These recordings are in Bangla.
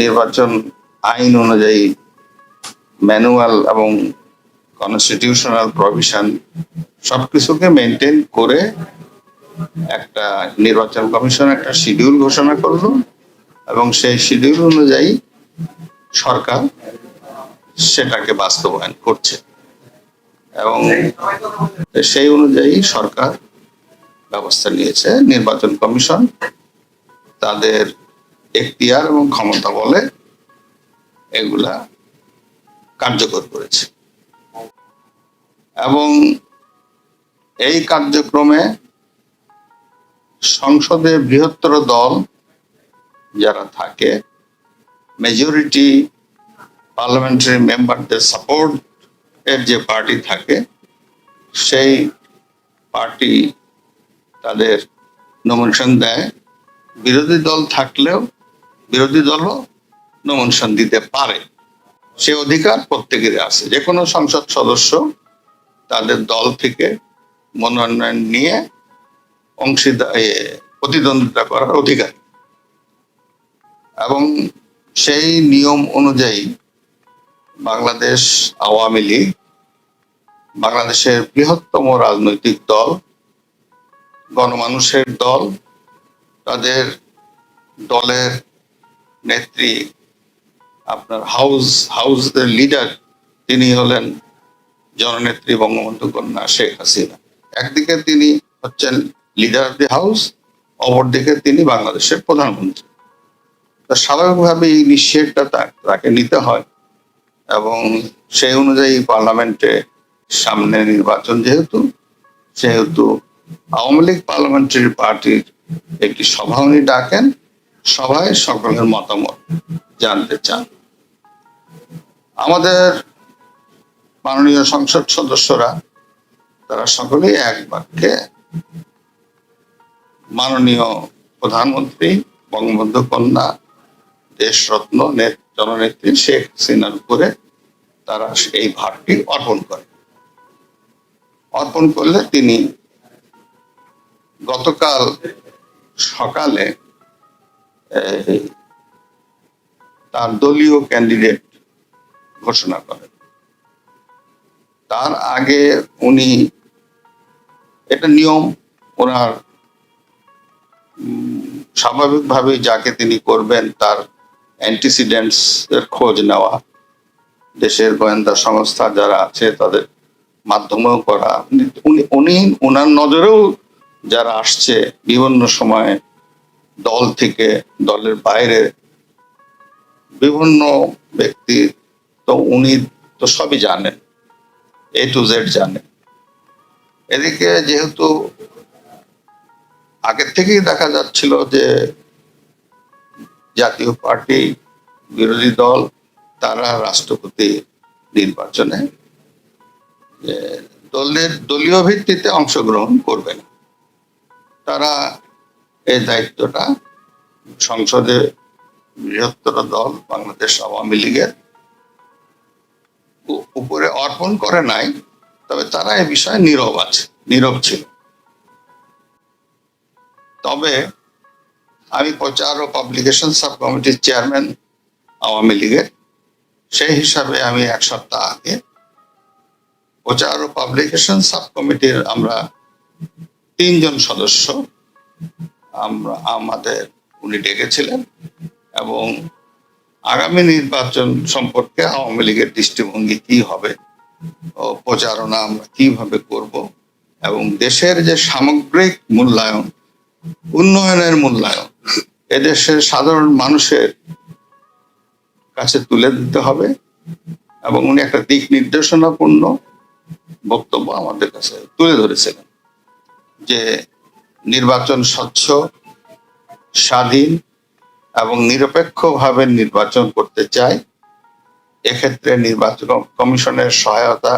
নির্বাচন আইন অনুযায়ী ম্যানুয়াল এবং কনস্টিটিউশনাল প্রভিশন সবকিছুকে মেনটেন করে একটা নির্বাচন কমিশন একটা শিডিউল ঘোষণা করল এবং সেই শিডিউল অনুযায়ী সরকার সেটাকে বাস্তবায়ন করছে। এবং সেই অনুযায়ী সরকার ব্যবস্থা নিয়েছে, নির্বাচন কমিশন তাদের এখতিয়ার এবং ক্ষমতা বলে এগুলা কার্যকর করেছে। এবং এই কার্যক্রমে সংসদে বৃহত্তর দল যারা থাকে মেজরিটি পার্লামেন্টারি মেম্বারদের সাপোর্ট এর যে পার্টি থাকে, সেই পার্টি তাদের নমিনেশন দেয়। বিরোধী দল থাকলেও বিরোধী দলও নমিনেশন দিতে পারে। সে অধিকার প্রত্যেকেরই আছে। যে কোনো সংসদ সদস্য তাদের দল থেকে মনোনয়ন নিয়ে অংশীদার প্রতিদ্বন্দ্বিতা করার অধিকার। এবং সেই নিয়ম অনুযায়ী বাংলাদেশ আওয়ামী লীগ, বাংলাদেশের বৃহত্তম রাজনৈতিক দল, গণমানুষের দল, তাদের দলের নেত্রী, আপনার হাউস, হাউসের লিডার তিনি হলেন জননেত্রী বঙ্গবন্ধু কন্যা শেখ হাসিনা। একদিকে তিনি হচ্ছেন লিডার অফ দি হাউস অপরদিকে তিনি বাংলাদেশের প্রধানমন্ত্রী। তো স্বাভাবিকভাবে এই নিশ্চয়টা তাকে নিতে হয় এবং সেই অনুযায়ী পার্লামেন্টে সামনে নির্বাচন যেহেতু, সেহেতু আওয়ামী লীগ পার্লামেন্টারি পার্টির একটি সভা উনি ডাকেন। সভায় সকলের মতামত জানতে চান। আমাদের মাননীয় সংসদ সদস্যরা, তারা সকলেই এক বাক্যে মাননীয় প্রধানমন্ত্রী, বঙ্গবন্ধু কন্যা, দেশরত্ন জননেত্রী শেখ হাসিনার উপরে তারা এই ভারটি অর্পণ করে। অর্পণ করলে তিনি গতকাল সকালে তার দলীয় ক্যান্ডিডেট ঘোষণা করেন। তার আগে উনি এটা নিয়ম ওনার উম, স্বাভাবিকভাবেই যাকে তিনি করবেন তার অ্যান্টিসিডেন্টস এর খোঁজ নেওয়া দেশের গোয়েন্দা সংস্থা যারা আছে তাদের মাধ্যমেও করা। উনি উনি ওনার নজরেও যারা আসছে বিভিন্ন সময়ে দল থেকে, দলের বাইরে বিভিন্ন ব্যক্তি তো উনি তো সবই জানেন এ টু জেড জানেন। এদিকে যেহেতু আগের থেকেই দেখা যাচ্ছিল যে জাতীয় পার্টি, বিরোধী দল, তারা রাষ্ট্রপতি নির্বাচনে দলের দলীয় ভিত্তিতে অংশগ্রহণ করবে না। তারা এই দায়িত্বটা সংসদে বৃহত্তর দল বাংলাদেশ আওয়ামী লীগের উপরে অর্পণ করে নাই, তবে তারা এ বিষয়ে নীরব আছে, নীরব ছিল। তবে আমি প্রচার ও পাবলিকেশন সাব কমিটির চেয়ারম্যান আওয়ামী লীগের, সেই হিসাবে আমি এক সপ্তাহ আগে প্রচার ও পাবলিকেশন সাব কমিটির আমরা তিনজন সদস্য আমরা, আমাদের উনি ডেকেছিলেন এবং আগামী নির্বাচন সম্পর্কে আওয়ামী লীগের দৃষ্টিভঙ্গি কি হবে ও প্রচারণা আমরা কীভাবে করব এবং দেশের যে সামগ্রিক মূল্যায়ন, উন্নয়নের মূল্যায়ন, এদেশের সাধারণ মানুষের কাছে তুলে দিতে হবে এবং উনি একটা দিক নির্দেশনাপূর্ণ বক্তব্য আমাদের কাছে তুলে ধরেছিলেন যে নির্বাচন স্বচ্ছ, স্বাধীন এবং নিরপেক্ষভাবে নির্বাচন করতে চায়, এক্ষেত্রে নির্বাচন কমিশনের সহায়তা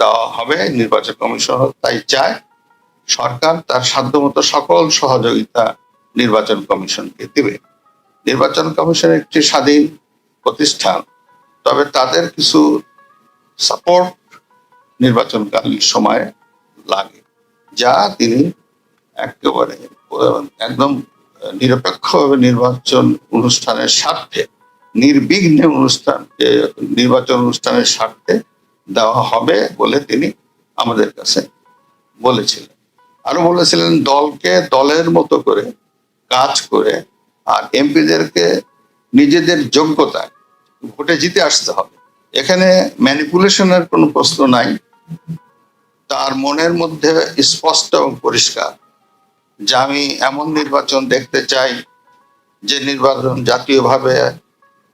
দেওয়া হবে, নির্বাচন কমিশন তাই চায়। সরকার তার সাধ্যমতো সকল সহযোগিতা নির্বাচন কমিশনকে দিবে। নির্বাচন কমিশন একটি স্বাধীন প্রতিষ্ঠান, তবে তাদের কিছু সাপোর্ট নির্বাচনকালীন সময়ে লাগে, যা তিনি একেবারে একদম নিরপেক্ষভাবে নির্বাচন অনুষ্ঠানের স্বার্থে, নির্বিঘ্নে অনুষ্ঠান নির্বাচন অনুষ্ঠানের স্বার্থে দেওয়া হবে বলে তিনি আমাদের কাছে বলেছিলেন। আরও বলেছিলেন, দলকে দলের মতো করে কাজ করে আর এমপিদেরকে নিজেদের যোগ্যতায় ভোটে জিতে আসতে হবে। এখানে ম্যানিপুলেশনের কোনো প্রশ্ন নাই। তার মনের মধ্যে স্পষ্ট এবং পরিষ্কার যে আমি এমন নির্বাচন দেখতে চাই যে নির্বাচন জাতীয়ভাবে,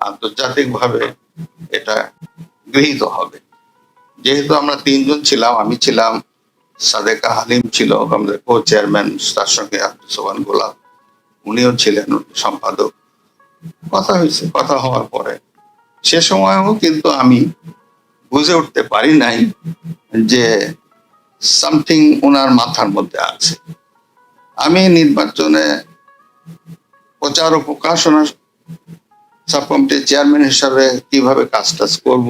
আন্তর্জাতিকভাবে এটা গৃহীত হবে। যেহেতু আমরা তিনজন ছিলাম, আমি ছিলাম, সাদেকা হালিম ছিল, আমাদের কো চেয়ারম্যান তার সঙ্গে আব্দুল সোহান গোলাপ, উনিও ছিলেন সম্পাদক। কথা হয়েছে, কথা হওয়ার পরে। সে সময়ও কিন্তু আমি বুঝে উঠতে পারি নাই যে সামথিং ওনার মাথার মধ্যে আছে। আমি নির্বাচনে প্রচার ও প্রকাশনা সাব কমিটির চেয়ারম্যান হিসাবে কীভাবে কাজ টাজ করব,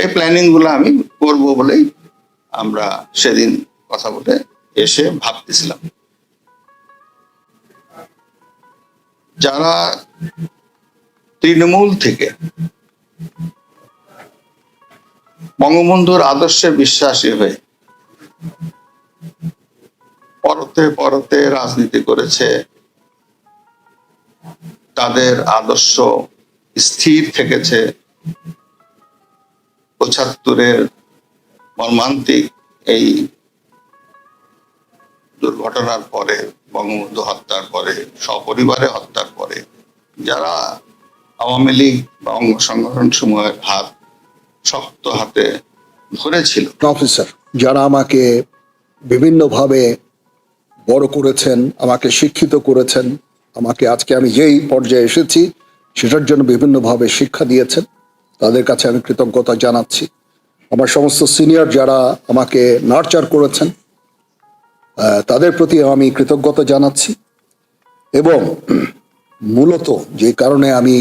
এই প্ল্যানিংগুলো আমি করব বলেই আমরা সেদিন কথা বলে এসে ভাবতেছিলাম। যারা তৃণমূল থেকে বঙ্গবন্ধুর আদর্শে বিশ্বাসী হয়ে পরতে পরতে রাজনীতি করেছে। তাদের আদর্শ স্থির থেকেছে। পঁচাত্তরের মর্মান্তিক এই দুর্ঘটনার পরে, বঙ্গবন্ধু হত্যার পরে, সপরিবারে হত্যার পরে, যারা আওয়ামী লীগ বা অঙ্গ সংগঠন সমূহের হাত শক্ত হাতে ধরেছিল। প্রফেসর যারা আমাকে বিভিন্নভাবে বড় করেছেন, আমাকে শিক্ষিত করেছেন, আমাকে আজকে আমি যেই পর্যায়ে এসেছি, সেটার জন্য বিভিন্নভাবে শিক্ষা দিয়েছেন। তাদের কাছে আমি কৃতজ্ঞতা জানাচ্ছি। আমার সমস্ত সিনিয়র যারা আমাকে নার্চার করেছেন তাদের প্রতি আমি কৃতজ্ঞতা জানাচ্ছি। এবং মূলত যে কারণে আমি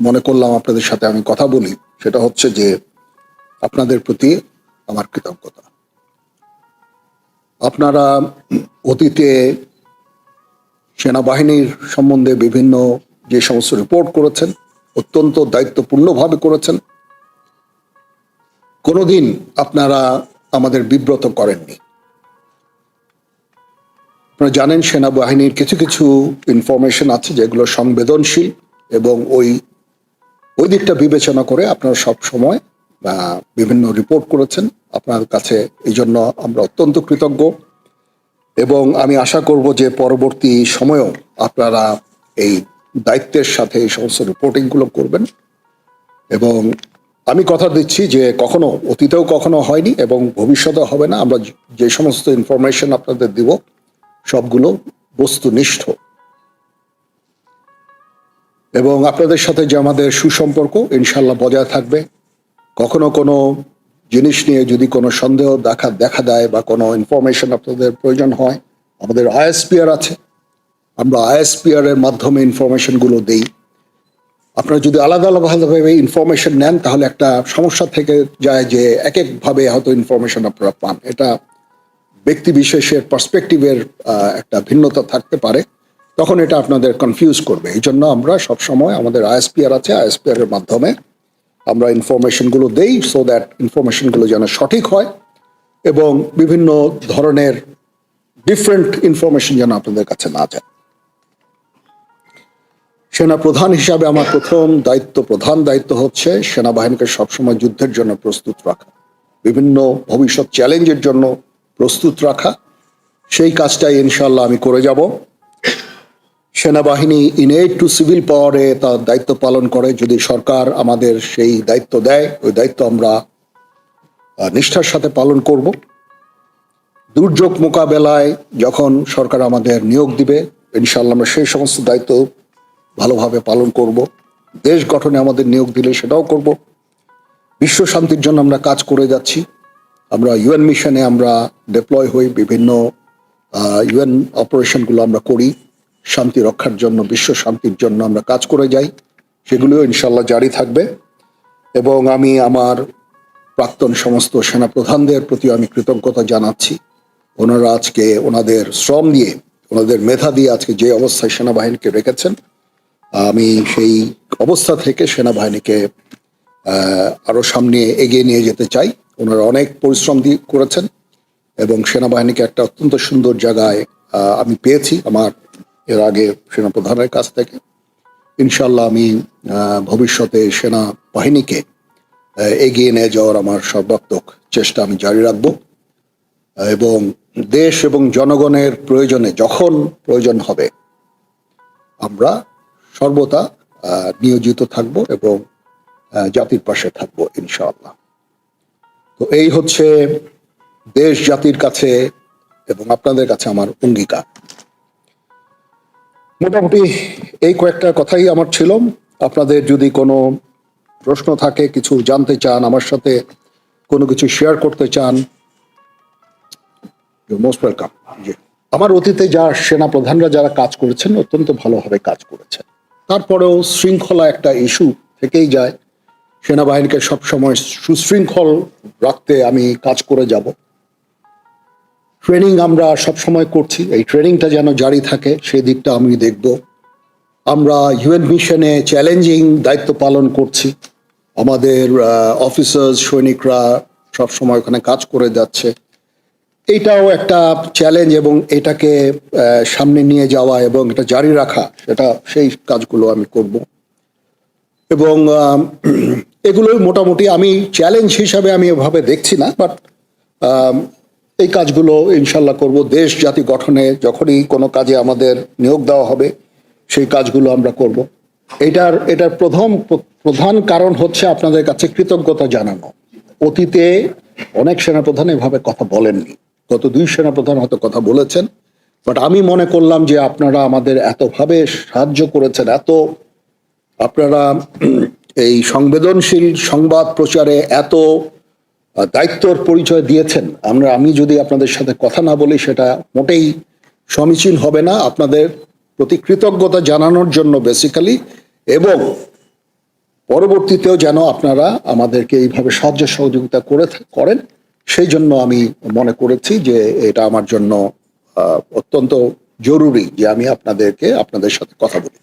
মনে করলাম আপনাদের সাথে আমি কথা বলি, সেটা হচ্ছে যে আপনাদের প্রতি আমার কৃতজ্ঞতা। আপনারা অতীতে সেনাবাহিনীর সম্বন্ধে বিভিন্ন যে সমস্ত রিপোর্ট করেছেন, অত্যন্ত দায়িত্বপূর্ণভাবে করেছেন, কোনোদিন আপনারা আমাদের বিব্রত করেননি। আপনারা জানেন সেনাবাহিনীর কিছু কিছু ইনফরমেশন আছে যেগুলো সংবেদনশীল এবং ওই ওই দিকটা বিবেচনা করে আপনারা সব সময় বিভিন্ন রিপোর্ট করেছেন। আপনার কাছে এই জন্য আমরা অত্যন্ত কৃতজ্ঞ। এবং আমি আশা করব যে পরবর্তী সময়েও আপনারা এই দায়িত্বের সাথে এই সমস্ত রিপোর্টিংগুলো করবেন। এবং আমি কথা দিচ্ছি যে কখনো, অতীতেও কখনো হয়নি এবং ভবিষ্যতে হবে না। আমরা যে সমস্ত ইনফরমেশন আপনাদের দিব, সবগুলো বস্তুনিষ্ঠ। এবং আপনাদের সাথে যে আমাদের সুসম্পর্ক ইনশাল্লাহ বজায় থাকবে। কখনো কোনো জিনিস নিয়ে যদি কোনো সন্দেহ দেখা দেখা দেয় বা কোনো ইনফরমেশন আপনাদের প্রয়োজন হয়, আমাদের আইএসপিআর আছে। আমরা আইএসপিআর এর মাধ্যমে ইনফরমেশনগুলো দেই। আপনারা যদি আলাদা আলাদাভাবে ইনফরমেশন নেন, তাহলে একটা সমস্যা থেকে যায় যে এক একভাবে হয়তো ইনফরমেশন আপনারা পান। এটা ব্যক্তি বিশেষের পার্সপেক্টিভের একটা ভিন্নতা থাকতে পারে। তখন এটা আপনাদের কনফিউজ করবে। এই জন্য আমরা সবসময় আমাদের আইএসপিআর আছে আইএসপিআর এর মাধ্যমে আমরা ইনফরমেশনগুলো দেই সো দ্যাট ইনফরমেশনগুলো যেন সঠিক হয় এবং বিভিন্ন ধরনের ডিফারেন্ট ইনফরমেশন যেন আপনাদের কাছে না যায়। সেনা প্রধান হিসাবে আমার প্রথম দায়িত্ব, প্রধান দায়িত্ব হচ্ছে সেনাবাহিনীকে সবসময় যুদ্ধের জন্য প্রস্তুত রাখা। বিভিন্ন ভবিষ্যৎ চ্যালেঞ্জের জন্য প্রস্তুত রাখা। সেই কাজটাই ইনশাল্লাহ আমি করে যাব। সেনাবাহিনী ইনেট টু সিভিল পাওয়ারে তার দায়িত্ব পালন করে। যদি সরকার আমাদের সেই দায়িত্ব দেয়, ওই দায়িত্ব আমরা নিষ্ঠার সাথে পালন করব। দুর্যোগ মোকাবেলায় যখন সরকার আমাদের নিয়োগ দিবে ইনশাল্লাহ আমরা সেই সমস্ত দায়িত্ব ভালোভাবে পালন করব। দেশ গঠনে আমাদের নিয়োগ দিলে সেটাও করব। বিশ্ব শান্তির জন্য আমরা কাজ করে যাচ্ছি। আমরা ইউএন মিশনে আমরা ডেপ্লয় হই, বিভিন্ন ইউএন অপারেশনগুলো আমরা করি। শান্তি রক্ষার জন্য, বিশ্ব শান্তির জন্য আমরা কাজ করে যাই। সেগুলিও ইনশাল্লাহ জারি থাকবে। এবং আমি আমার প্রাক্তন সমস্ত সেনাপ্রধানদের প্রতি আমি কৃতজ্ঞতা জানাচ্ছি। ওনারা আজকে ওনাদের শ্রম দিয়ে, ওনাদের মেধা দিয়ে আজকে যে অবস্থায় সেনাবাহিনীকে রেখেছেন, আমি সেই অবস্থা থেকে সেনাবাহিনীকে আরও সামনে এগিয়ে নিয়ে যেতে চাই। ওনারা অনেক পরিশ্রম দিয়ে করেছেন এবং সেনাবাহিনীকে একটা অত্যন্ত সুন্দর জায়গায় আমি পেয়েছি। আমার এর আগে সেনাপ্রধানের কাছ থেকে। ইনশাল্লাহ আমি ভবিষ্যতে সেনাবাহিনীকে আহ, এগিয়ে নিয়ে যাওয়ার আমার সর্বাত্মক চেষ্টা আমি জারি রাখব। এবং দেশ এবং জনগণের প্রয়োজনে যখন প্রয়োজন হবে আমরা সর্বদা নিয়োজিত থাকব এবং জাতির পাশে থাকব ইনশাআল্লাহ। তো এই হচ্ছে দেশ জাতির কাছে এবং আপনাদের কাছে আমার অঙ্গীকার। মোটামুটি এই কয়েকটা কথাই আমার ছিল। আপনাদের যদি কোনো প্রশ্ন থাকে, কিছু জানতে চান, আমার সাথে কোনো কিছু শেয়ার করতে চান মোস্ট ওয়েলকাম আমার অতীতে যা সেনা প্রধানরা যারা কাজ করেছেন, অত্যন্ত ভালোভাবে কাজ করেছেন। তারপরেও শৃঙ্খলা একটা ইস্যু থেকেই যায়। সেনাবাহিনীকে সবসময় সুশৃঙ্খল রাখতে আমি কাজ করে যাব। ট্রেনিং আমরা সবসময় করছি। এই ট্রেনিংটা যেন জারি থাকে, সেই দিকটা আমি দেখব। আমরা ইউএন মিশনে চ্যালেঞ্জিং দায়িত্ব পালন করছি। আমাদের অফিসার্স সৈনিকরা সবসময় ওখানে কাজ করে যাচ্ছে। এইটাও একটা চ্যালেঞ্জ এবং এটাকে সামনে নিয়ে যাওয়া এবং এটা জারি রাখা, সেটা সেই কাজগুলো আমি করব। এবং এগুলোই মোটামুটি আমি চ্যালেঞ্জ হিসাবে আমি এভাবে দেখছি না বাট এই কাজগুলো ইনশাল্লাহ করব। দেশ জাতি গঠনে যখনই কোনো কাজে আমাদের নিয়োগ দেওয়া হবে, সেই কাজগুলো আমরা করব। এটার এটার প্রথম, প্রধান কারণ হচ্ছে আপনাদের কাছে কৃতজ্ঞতা জানানো। অতীতে অনেক সেনাপ্রধান এভাবে কথা বলেননি। গত দুই সেনাপ্রধান হয়তো কথা বলেছেন, বাট আমি মনে করলাম যে আপনারা আমাদের এতভাবে সাহায্য করেছেন, এত আপনারা এই সংবেদনশীল সংবাদ প্রচারে এত দায়িত্বর পরিচয় দিয়েছেন। আমরা, আমি যদি আপনাদের সাথে কথা না বলি, সেটা মোটেই সমীচীন হবে না। আপনাদের প্রতি কৃতজ্ঞতা জানানোর জন্য বেসিক্যালি এবং পরবর্তীতেও যেন আপনারা আমাদেরকে এইভাবে সাহায্য সহযোগিতা করে করেন, সেই জন্য আমি মনে করেছি যে এটা আমার জন্য অত্যন্ত জরুরি যে আমি আপনাদেরকে, আপনাদের সাথে কথা বলি।